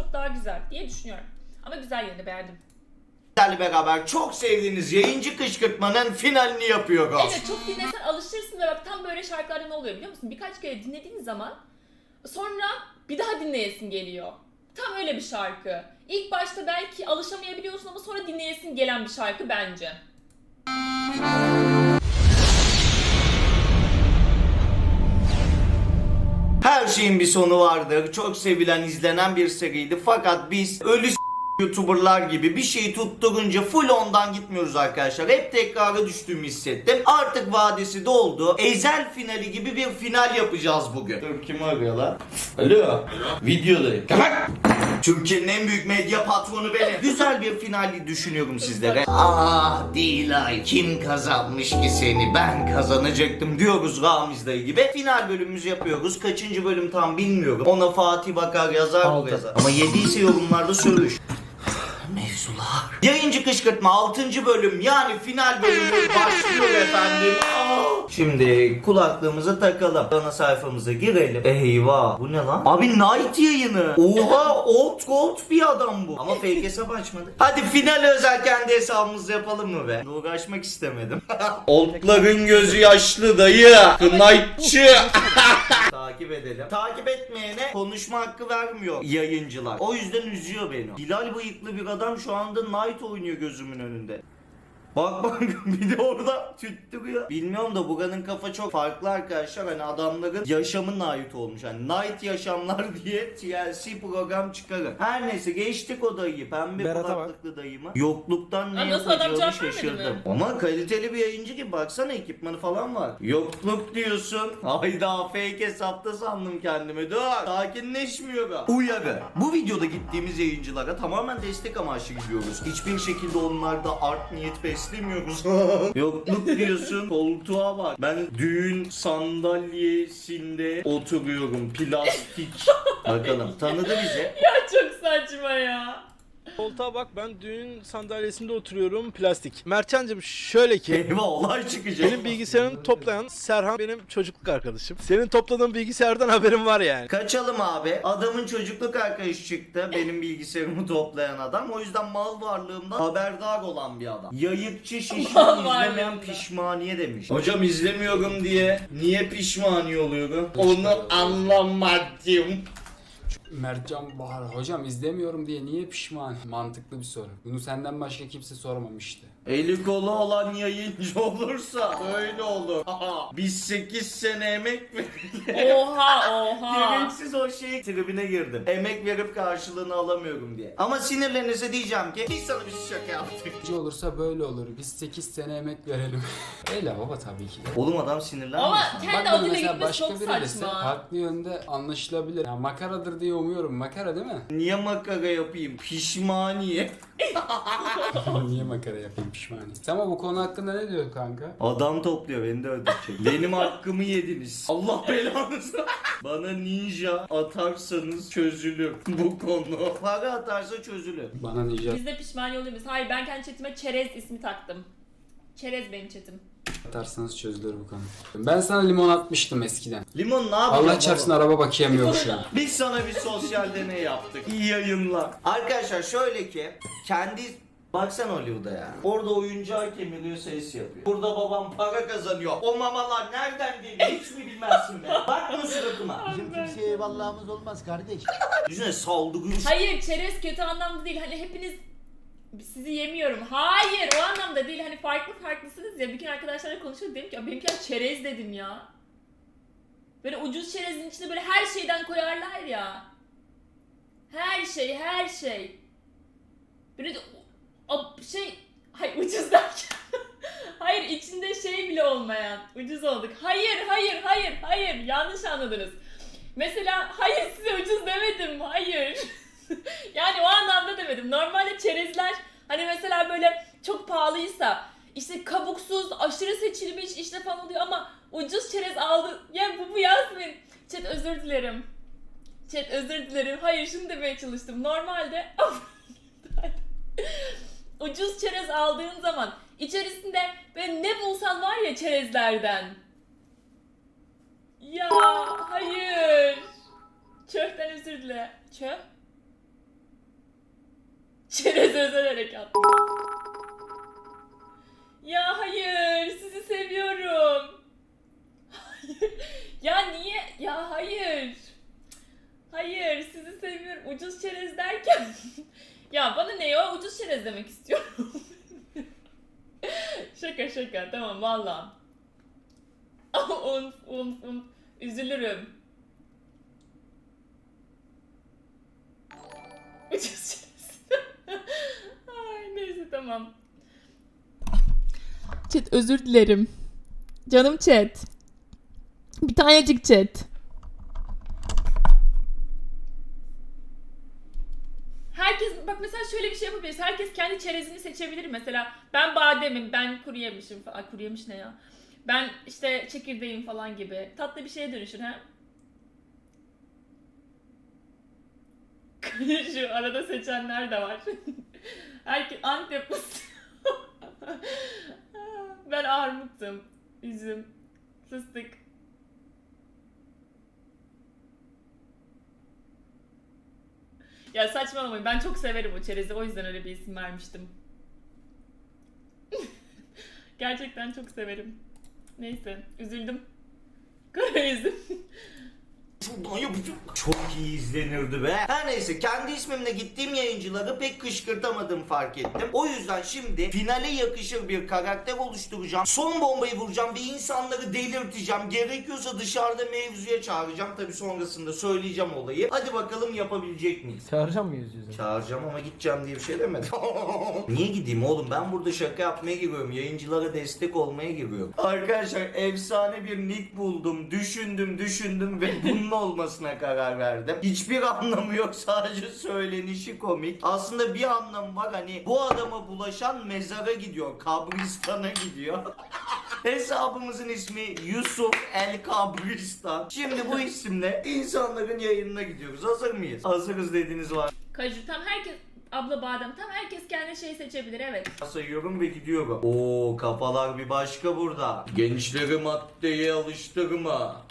çok daha güzel diye düşünüyorum. Ama güzel de beğendim. Sizlerle beraber çok sevdiğiniz yayıncı kışkırtmanın finalini yapıyoruz. Evet çok dinlesen alışırsın ve bak tam böyle şarkılarda ne oluyor biliyor musun? Birkaç kere dinlediğin zaman sonra bir daha dinleyesin geliyor. Tam öyle bir şarkı. İlk başta belki alışamayabiliyorsun ama sonra dinleyesin gelen bir şarkı bence. Her şeyin bir sonu vardır. Çok sevilen, izlenen bir seriydi. Fakat biz ölü YouTuberlar gibi bir şeyi tutturunca full ondan gitmiyoruz arkadaşlar. Hep tekrara düştüğümü hissettim. Artık vadesi doldu. Ezel finali gibi bir final yapacağız bugün. Dur kimi arıyor lan? Alo. Videodayım. Kapat. Türkiye'nin en büyük medya patronu benim. Güzel bir finali düşünüyorum sizlere. Ah Dilay kim kazanmış ki seni ben kazanacaktım diyoruz Ramiz dayı gibi. Final bölümümüzü yapıyoruz. Kaçıncı bölüm tam bilmiyorum. Ona Fatih bakar yazar bu yazar. Ama yediyse yorumlarda sövüş. Mevzular. Yayıncı kışkırtma 6. bölüm yani final bölümü başlıyor efendim. Şimdi kulaklığımızı takalım. Ana sayfamıza girelim. Eyvah bu ne lan? Abi Night yayını. Oha old gold bir adam bu. Ama fake hesap açmadı. Hadi final özel kendi hesabımızı yapalım mı be? Uğraşmak istemedim. Oldların gözü yaşlı dayı. Knightçı. Takip edelim. Takip etmeyene konuşma hakkı vermiyor yayıncılar. O yüzden üzüyor beni. Hilal bıyıklı bir adam şu anda Knight oynuyor gözümün önünde. Bak bak bir de orada tüttürüyor. Bilmiyorum da buranın kafa çok farklı arkadaşlar. Hani adamların yaşamına ait olmuş. Hani Night Yaşamlar diye TLC program çıkarın. Her neyse geçtik o dayıyı. Pembe Berat'a kulaklıklı dayımı. Yokluktan ne nasıl adam yapacağımı cevap vermedi şaşırdım. mi? Ama kaliteli bir yayıncı gibi baksana ekipmanı falan var. Yokluk diyorsun. Hayda fake hesapta sandım kendimi. Dur sakinleşmiyor. Uyarı. Bu videoda gittiğimiz yayıncılara tamamen destek amaçlı gidiyoruz. Hiçbir şekilde onlarda art niyet beslemiyoruz. Yokluk diyorsun. Koltuğa bak. Ben düğün sandalyesinde oturuyorum. Plastik. Bakalım tanıdı bizi. Ya çok saçma ya. Koltuğa bak ben düğün sandalyesinde oturuyorum plastik. Mertcan'cığım şöyle ki Eyvah olay çıkacak. benim bilgisayarımı toplayan Serhan benim çocukluk arkadaşım. Senin topladığın bilgisayardan haberim var yani. Kaçalım abi. Adamın çocukluk arkadaşı çıktı. Benim bilgisayarımı toplayan adam. O yüzden mal varlığımdan haberdar olan bir adam. Yayıkçı şişman izlemeyen pişmaniye demiş. Hocam izlemiyorum diye niye pişmaniye oluyorum? Onu anlamadım. Mertcan Bahar hocam izlemiyorum diye niye pişman? Mantıklı bir soru. Bunu senden başka kimse sormamıştı. Eli kolu olan yayıncı olursa öyle olur. Biz 8 sene emek verdik. Oha oha. Gereksiz o şey tribine girdim. Emek verip karşılığını alamıyorum diye. Ama sinirlerinize diyeceğim ki biz sana bir şaka yaptık. Gece olursa böyle olur. Biz 8 sene emek verelim. Öyle baba tabii ki de. Oğlum adam sinirlenmiş. Ama Bak kendi bunu adıyla mesela gitmesi başka çok biri dese saçma. farklı yönde anlaşılabilir. Ya makaradır diye umuyorum. Makara değil mi? Niye makara yapayım? Pişmaniye. niye makara yapayım pişmani? Sen ama bu konu hakkında ne diyorsun kanka? Adam topluyor beni de öldürecek. Benim hakkımı yediniz. Allah belanızı. Bana ninja atarsanız çözülür bu konu. Para atarsa çözülür. Bana ninja Biz de pişman oluyoruz. Hayır ben kendi chatime Çerez ismi taktım. Çerez benim chatim. atarsanız çözülür bu konu. Ben sana limon atmıştım eskiden. Limon ne yapıyor? Allah çarpsın araba bakayamıyor şu an. Biz sana bir sosyal deney yaptık. İyi yayınlar. Arkadaşlar şöyle ki kendi Baksana Hollywood'a ya. Orada oyuncağı kemiriyor ses yapıyor. Burada babam para kazanıyor. O mamalar nereden geliyor hiç mi bilmezsin be? Bakma suratıma. Bizim kimseye eyvallahımız olmaz kardeş. Düşünsene saldırıyor. Hayır çerez kötü anlamda değil. Hani hepiniz sizi yemiyorum. Hayır o anlamda değil. Hani farklı farklısınız ya. Bir gün arkadaşlarla konuşuyorduk. Dedim ki "Ya benimkiler çerez dedim ya. Böyle ucuz çerezin içine böyle her şeyden koyarlar ya. Her şey her şey. Böyle de şey hayır ucuz derken. hayır içinde şey bile olmayan. Ucuz olduk. Hayır hayır hayır hayır yanlış anladınız. Mesela hayır size ucuz demedim. Hayır. yani o anlamda demedim. Normalde çerezler hani mesela böyle çok pahalıysa işte kabuksuz, aşırı seçilmiş işte falan oluyor ama ucuz çerez aldı. Ya bu bu Yasmin. Chat özür dilerim. Chat özür dilerim. Hayır şunu demeye çalıştım. Normalde ucuz çerez aldığın zaman içerisinde ve ne bulsan var ya çerezlerden. Ya hayır. Çöhten özür dile. Çöh. Çerez özel harekat. Ya bana ne o? Ucuz çerez demek istiyorum. şaka şaka, tamam valla. unf unf unf. Üzülürüm. Ucuz çerez. Ay neyse tamam. Chat özür dilerim. Canım chat. Bir tanecik chat. Herkes bak mesela şöyle bir şey yapabiliriz. Herkes kendi çerezini seçebilir mesela. Ben bademim, ben kuru yemişim falan. Kuru yemiş ne ya? Ben işte çekirdeğim falan gibi. Tatlı bir şeye dönüşür ha. Şu arada seçenler de var. Herkes Antep ben armuttum. Üzüm. Fıstık. Ya saçmalamayın. Ben çok severim o çerezi. O yüzden öyle bir isim vermiştim. Gerçekten çok severim. Neyse. Üzüldüm. Kara üzüm. Şuradan yapacağım. Çok iyi izlenirdi be. Her neyse kendi ismimle gittiğim yayıncıları pek kışkırtamadım fark ettim. O yüzden şimdi finale yakışır bir karakter oluşturacağım. Son bombayı vuracağım ve insanları delirteceğim. Gerekiyorsa dışarıda mevzuya çağıracağım. Tabi sonrasında söyleyeceğim olayı. Hadi bakalım yapabilecek miyiz? Çağıracağım mıyız yüzünü? Çağıracağım ama gideceğim diye bir şey demedim. Niye gideyim oğlum? Ben burada şaka yapmaya giriyorum. Yayıncılara destek olmaya giriyorum. Arkadaşlar efsane bir nick buldum. Düşündüm düşündüm ve bunun olmasına karar verdim. Hiçbir anlamı yok. Sadece söylenişi komik. Aslında bir anlamı var. Hani bu adama bulaşan mezara gidiyor. Kabristana gidiyor. Hesabımızın ismi Yusuf El Kabristan. Şimdi bu isimle insanların yayınına gidiyoruz. Hazır mıyız? Hazırız dediğiniz var. Kaju tam herkes abla badem tam herkes kendi şey seçebilir evet. sayıyorum ve gidiyorum. Oo kafalar bir başka burada. Gençleri maddeye alıştırma.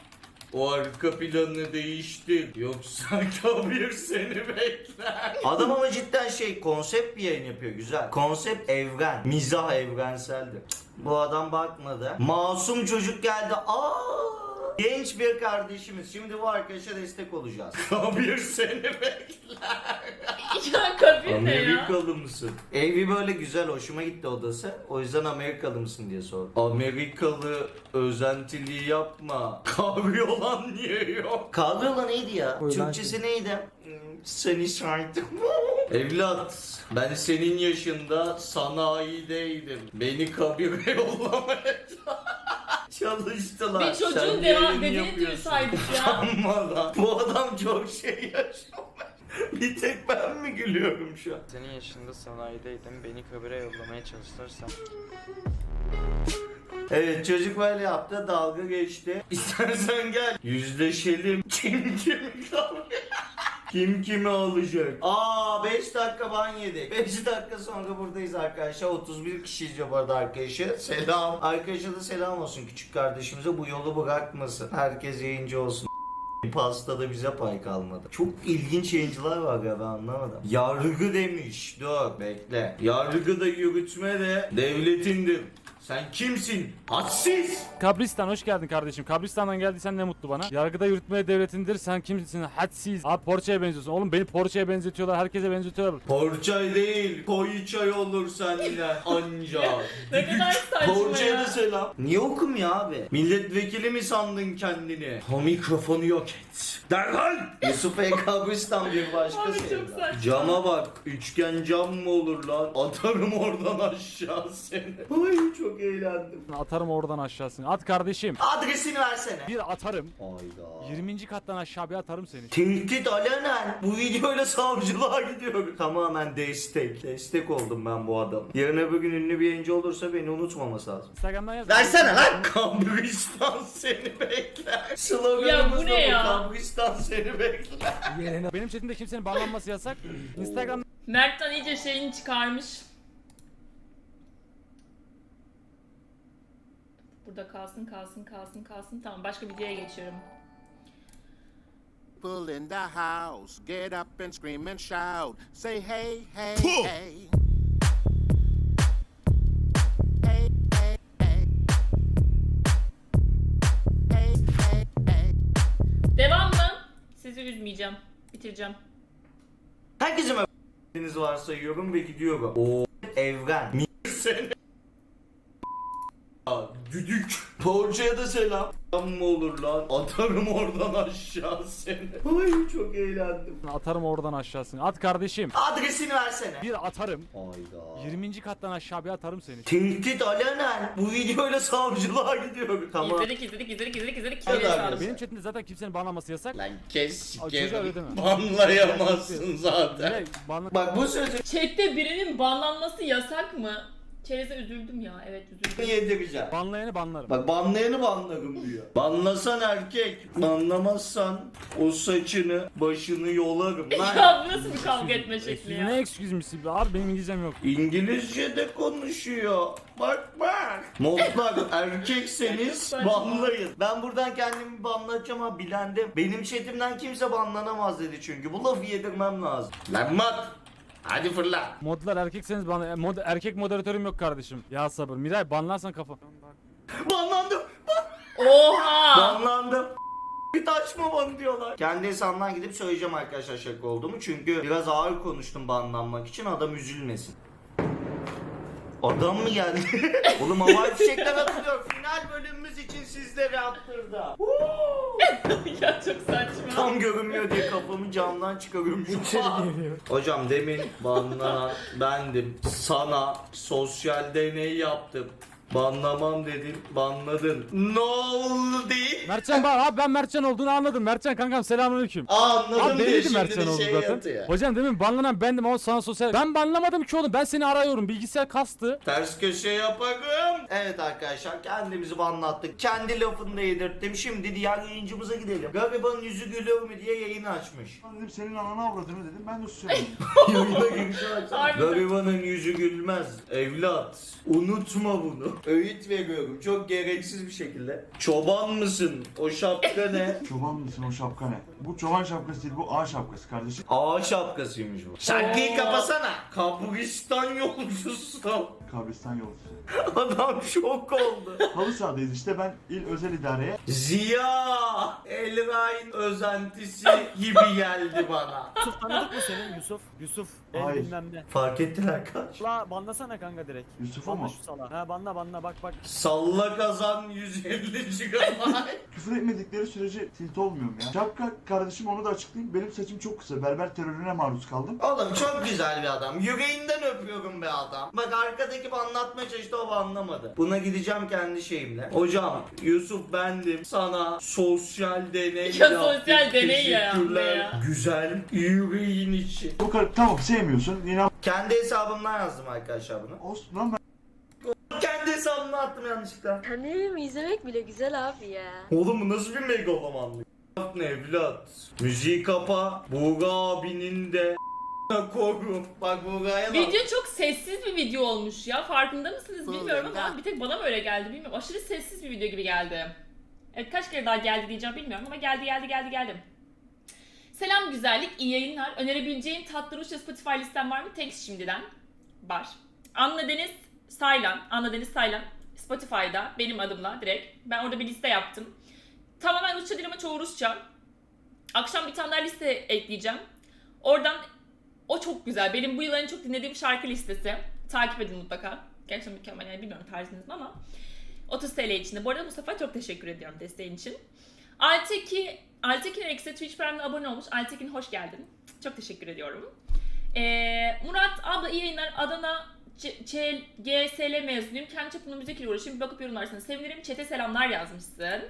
O arka planını değiştir. Yoksa kabir seni bekler. Adam ama cidden şey konsept bir yayın yapıyor güzel. Konsept evren. Mizah evrenseldir. Bu adam bakmadı. Masum çocuk geldi. Aa! Genç bir kardeşimiz. Şimdi bu arkadaşa destek olacağız. Kabir seni bekler. ya kabir ne ya? Amerikalı mısın? Evi böyle güzel hoşuma gitti odası. O yüzden Amerikalı mısın diye sordum. Amerikalı özentiliği yapma. Kavyolan niye yok? Kavyola neydi ya? Türkçesi neydi? Hmm, Seni sardım. Evlat, ben senin yaşında sanayideydim. Beni kabire yollamaya çalıştılar. Bir çocuğun Sen devam yayın bedenini yapıyorsun. duysaydık ya. Amma lan. Bu adam çok şey yaşamış. Bir tek ben mi gülüyorum şu an? Senin yaşında sanayideydim. Beni kabire yollamaya çalıştılar. Sen Evet çocuk böyle yaptı dalga geçti. İstersen gel yüzleşelim. Kim kimi kalıyor? Kim kimi alacak? Aa 5 dakika ban yedik. 5 dakika sonra buradayız arkadaşlar. 31 kişi izliyor bu arada arkadaşı. Selam. Arkadaşa da selam olsun küçük kardeşimize. Bu yolu bırakmasın. Herkes yayıncı olsun. Pastada bize pay kalmadı. Çok ilginç yayıncılar var ya ben anlamadım. Yargı demiş. Dur bekle. Yargı da yürütme de devletindir. Sen kimsin? Hadsiz. Kabristan hoş geldin kardeşim. Kabristan'dan geldiysen ne mutlu bana. Yargıda yürütme devletindir. Sen kimsin? Hadsiz. Abi Porsche'ye benziyorsun. Oğlum beni Porsche'ye benzetiyorlar. Herkese benzetiyorlar. Porçay değil, koyu çay olur senden anca. Ne kadar saçma Porçaya ya. da selam. Niye okumuyor abi? Milletvekili mi sandın kendini? O mikrofonu yok et. Derhal! Yusuf E. Kabristan bir başka Abi çok sevda. saçma. Cama bak. Üçgen cam mı olur lan? Atarım oradan aşağı seni. Ay çok eğlendim. Atarım oradan aşağısını. At kardeşim. Adresini versene. Bir atarım. Hayda. 20. kattan aşağı bir atarım seni. Tehdit alenen. Bu videoyla savcılığa gidiyorum. Tamamen destek. Destek oldum ben bu adam. Yarın öbür gün ünlü bir yayıncı olursa beni unutmaması lazım. Instagram'dan yaz. Versene lan. Kabristan seni bekler. Sloganımız Ya bu ne da ya? Kabristan seni bekler. Benim chatimde kimsenin banlanması yasak. Instagram'dan Mert'ten iyice şeyini çıkarmış. Burada kalsın kalsın kalsın kalsın. Tamam başka bir videoya geçiyorum. People in the house, get up and scream and shout. Say hey hey Puh. hey. Devam mı? Sizi üzmeyeceğim. Bitireceğim. Herkese merhaba. Deniz varsa yorum ve gidiyorum. O evren. Mi seni? Düdük. Porçaya da selam. Lan mı olur lan? Atarım oradan aşağı seni. Ay çok eğlendim. Atarım oradan aşağısını. At kardeşim. Adresini versene. Bir atarım. Hayda. 20. kattan aşağı bir atarım seni. Tehdit alenen. Bu videoyla savcılığa gidiyorum. Tamam. İzledik izledik izledik izledik izledik. Hadi abi. Benim chatimde zaten kimsenin banlaması yasak. Lan kes sikerim. Banlayamazsın zaten. Bak bu sözü Chatte birinin banlanması yasak mı? Çerez'e üzüldüm ya. Evet üzüldüm. yedireceğim. Banlayanı banlarım. Bak banlayanı banlarım diyor. Banlasan erkek, banlamazsan o saçını, başını yolarım lan. ya bu nasıl bir kavga etme şekli Excuse, ya? ne excuse'miş be abi benim İngilizcem yok. İngilizce de konuşuyor. Bak bak. Modlar erkekseniz banlayın. Ben buradan kendimi banlatacağım ama bilendim. Benim chatimden kimse banlanamaz dedi çünkü. Bu lafı yedirmem lazım. Lan mat. Hadi fırla. Modlar erkekseniz bana mod, erkek moderatörüm yok kardeşim. Ya sabır. Miray banlarsan kafa. Banlandım. Oha! Banlandım. Bir taşma bana diyorlar. Kendi hesabımdan gidip söyleyeceğim arkadaşlar şaka olduğumu. Çünkü biraz ağır konuştum banlanmak için adam üzülmesin. Adam mı geldi? Oğlum havai fişekler atılıyor. Final bölümümüz için sizlere attırdı. ya çok saçma. Tam görünmüyor diye kafamı camdan çıkarıyorum. Hocam demin banlanan bendim. Sana sosyal deney yaptım. Banlamam dedim, banladın. Ne oldu değil? Mertcan bak abi ben Mertcan olduğunu anladım. Mertcan kankam selamünaleyküm. Aa, anladım Abi diye belliydi şimdi Mertcan de oldu şey zaten. yaptı ya. Hocam demin banlanan bendim ama sana sosyal... Ben banlamadım ki oğlum ben seni arıyorum bilgisayar kastı. Ters köşe yaparım. Evet arkadaşlar kendimizi banlattık. Kendi lafını da yedirttim. Şimdi diğer yayıncımıza gidelim. Garibanın yüzü gülüyor mu diye yayını açmış. Ben dedim senin ananı avradını dedim ben de susuyorum. Yayına girişi açmış. Harbiden. Garibanın yüzü gülmez. Evlat unutma bunu. Öğüt veriyorum çok gereksiz bir şekilde. Çoban mısın? O şapka ne? çoban mısın o şapka ne? Bu çoban şapkası değil bu ağ şapkası kardeşim. Ağa şapkasıymış bu. Şarkıyı kapasana. Kabristan yolcusu. Kabristan yolcusu. Adam şok oldu. Halı sahadayız işte ben il özel idareye Ziya Elrain özentisi gibi geldi bana. Yusuf tanıdık mı senin Yusuf? Yusuf. El Hayır. bilmem ne. Fark ettiler kaç. La banlasana kanka direkt. Yusuf'a Banla mı? şu. Ha banla banla bak bak. Salla kazan 150 GB. Küfür etmedikleri sürece tilt olmuyorum ya. Şapka kardeşim onu da açıklayayım. Benim saçım çok kısa. Berber terörüne maruz kaldım. Oğlum çok güzel bir adam. Yüreğinden öpüyorum be adam. Bak arkadaki anlatmaya çalıştı o anlamadı. Buna gideceğim kendi şeyimle. Hocam Yusuf bendim. Sana sosyal deney Ya yaptık. sosyal deney ya, Teşekkürler. ya. Güzel yüreğin için. Bu kadar tamam sevmiyorsun. İnan Kendi hesabımdan yazdım arkadaşlar bunu. olsun lan ben Kendi hesabımdan attım yanlışlıkla. Tanıyorum izlemek bile güzel abi ya. Oğlum bu nasıl bir megalomanlık? Ne evlat? Müziği kapa. Buğra abinin de korum. Bak Buğra'ya bak. Video çok sessiz bir video olmuş ya. Farkında mısınız bilmiyorum ama bir tek bana mı öyle geldi bilmiyorum. Aşırı sessiz bir video gibi geldi. Evet kaç kere daha geldi diyeceğim bilmiyorum ama geldi geldi geldi geldi. Selam güzellik, iyi yayınlar. Önerebileceğin tatlı Rusça Spotify listem var mı? Thanks şimdiden. Var. Anna Deniz Saylan, Anna Deniz Saylan Spotify'da benim adımla direkt. Ben orada bir liste yaptım. Tamamen Rusça değil ama çoğu Rusça. Akşam bir tane daha liste ekleyeceğim. Oradan o çok güzel. Benim bu yıl çok dinlediğim şarkı listesi. Takip edin mutlaka. Gerçekten mükemmel yani bilmiyorum tarzınız ama. 30 TL içinde. Bu arada Mustafa çok teşekkür ediyorum desteğin için. Alteki, Altekin Eksi Twitch Prime'de abone olmuş. Altekin hoş geldin. Çok teşekkür ediyorum. Ee, Murat abla iyi yayınlar. Adana C- C- GSL mezunuyum. Kendi çapımda müzik ile uğraşıyorum. Bir bakıp yorumlarsanız sevinirim. Çete selamlar yazmışsın.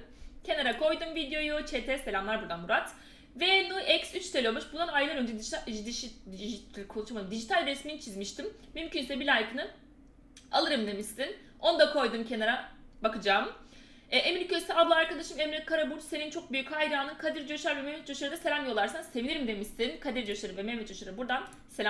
Kenara koydum videoyu. Çete selamlar buradan Murat. Ve Nu X3 TL olmuş. Bundan aylar önce dijital, dijital, dijital, konuşamadım. dijital resmini çizmiştim. Mümkünse bir like'ını alırım demişsin. Onu da koydum kenara. Bakacağım. E, Emre Köse abla arkadaşım Emre Karaburç senin çok büyük hayranın. Kadir Coşar ve Mehmet Coşar'a da selam yollarsan sevinirim demişsin. Kadir Coşar'a ve Mehmet Coşar'a buradan selam